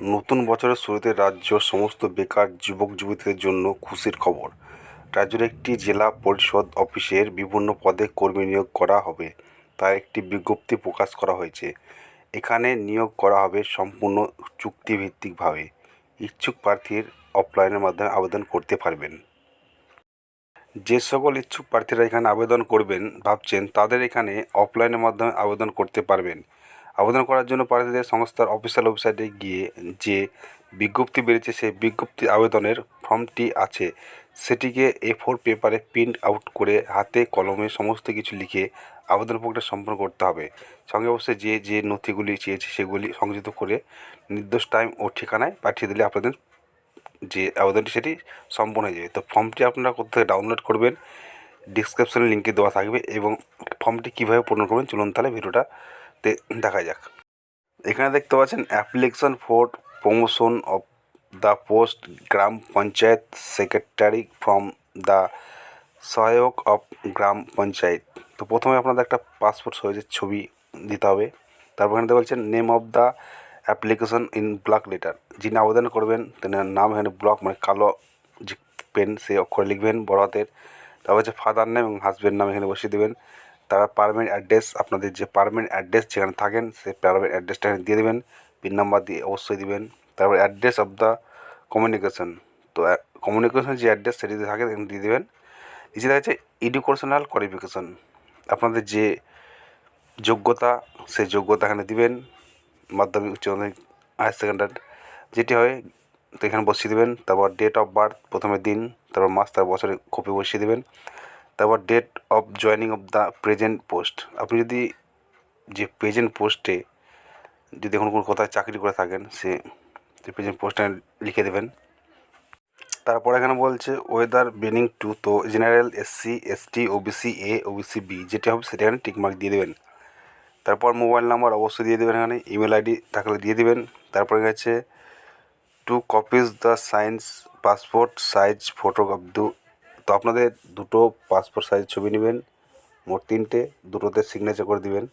নতুন বছরের শুরুতে রাজ্য সমস্ত বেকার যুবক যুবতীদের জন্য খুশির খবর। রাজ্যের একটি জেলা পরিষদ অফিসের বিভিন্ন পদে কর্মী নিয়োগ করা হবে, তার একটি বিজ্ঞপ্তি প্রকাশ করা হয়েছে। এখানে নিয়োগ করা হবে সম্পূর্ণ চুক্তিভিত্তিকভাবে। ইচ্ছুক প্রার্থীর অফলাইনের মাধ্যমে আবেদন করতে পারবেন। যে সকল ইচ্ছুক প্রার্থীরা এখানে আবেদন করবেন, ভাবছেন তাদের এখানে অফলাইনের মাধ্যমে আবেদন করতে পারবেন। আবেদন করার জন্য প্রার্থীদের সংস্থার অফিসিয়াল ওয়েবসাইটে গিয়ে যে বিজ্ঞপ্তি বেরিয়েছে, সেই বিজ্ঞপ্তি আবেদনের ফর্মটি আছে। সেটিকে এ ফোর পেপারে প্রিন্ট আউট করে হাতে, কলমে সমস্ত কিছু লিখে আবেদন প্রক্রিয়া সম্পন্ন করতে হবে। সঙ্গে অবশ্যই যে যে নথিগুলি চেয়েছে সেগুলি সংযুক্ত করে নির্দিষ্ট টাইম ও ঠিকানায় পাঠিয়ে দিলে আপনাদের যে আবেদনটি সেটি সম্পন্ন হয়ে যাবে। তো ফর্মটি আপনারা কোথা থেকে ডাউনলোড করবেন ডিসক্রিপশনে লিঙ্কে দেওয়া থাকবে এবং ফর্মটি কীভাবে পূরণ করবেন, চলুন তাহলে ভিডিওটাতে দেখা যাক। এখানে দেখতে পাচ্ছেন application for promotion of the post gram panchayat secretary from the sahayak of gram panchayat তো প্রথমে আপনাদের একটা পাসপোর্ট সাইজের ছবি দিতে হবে। তারপর এখানে পাচ্ছেন name of the application in block letter যিনি আবেদন করবেন তেনার নাম এখানে ব্লক মানে কালো যে পেন সে অক্ষরে লিখবেন বড় হাতের। তারপর হচ্ছে ফাদার নেম এবং হাজব্যান্ড নাম এখানে বসিয়ে দেবেন। তারা পারমানেন্ট অ্যাড্রেস আপনাদের যে পারমানেন্ট অ্যাড্রেস যেখানে থাকেন, সেই পারমানেন্ট অ্যাড্রেসটা এখানে দিয়ে দেবেন। পিন নাম্বার দিয়ে অবশ্যই দিবেন। তারপর অ্যাড্রেস অফ দ্য কমিউনিকেশন তো কমিউনিকেশন যে অ্যাড্রেস সেটি থাকে এখানে দিয়ে দেবেন। নিচে দেখা এডুকেশনাল কোয়ালিফিকেশন আপনাদের যে যোগ্যতা, সেই যোগ্যতা এখানে দিবেন। মাধ্যমিক, উচ্চ মাধ্যমিক হায়ার সেকেন্ডারি যেটি হয়, তো এখানে বসিয়ে দেবেন। তারপর ডেট অফ বার্থ প্রথমে দিন, তারপর মাস তার বছরে কপি বসিয়ে দেবেন। তারপর date of joining of the present post আপনি যদি যে প্রেজেন্ট পোস্টে যদি এখন কোনো কোথায় চাকরি করে থাকেন, সে প্রেজেন্ট পোস্টে লিখে দেবেন। তারপর এখানে বলছে ওয়েদার বেনিং টু তো general SC ST OBC A OBC B যেটি হবে সেটা এখানে টিকমার্ক দিয়ে দেবেন। তারপর মোবাইল নাম্বার অবশ্যই দিয়ে দেবেন এখানে ইমেল আইডি থাকলে দিয়ে দেবেন। তারপরে গেছে two copies the science passport size photograph দু তো আপনাদের দুটো পাসপোর্ট সাইজ ছবি নেবেন, মোট তিনটে, দুটোতে সিগনেচার করে দিবেন।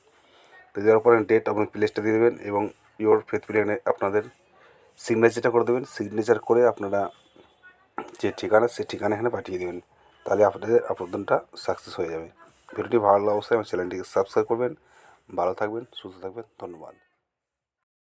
তো দেওয়ার পরে ডেট আপনি প্লেসটা দিয়ে দেবেন এবং ইওর ফেথফুলি এখানে আপনাদের সিগনেচারটা করে দেবেন। সিগনেচার করে আপনারা যে ঠিকানা সেই ঠিকানা এখানে পাঠিয়ে দেবেন। তাহলে আপনাদের আবেদনটা সাকসেস হয়ে যাবে। ভিডিওটি ভালো লাগলে অবশ্যই আমার চ্যানেলটিকে সাবস্ক্রাইব করবেন। ভালো থাকবেন, সুস্থ থাকবেন, ধন্যবাদ।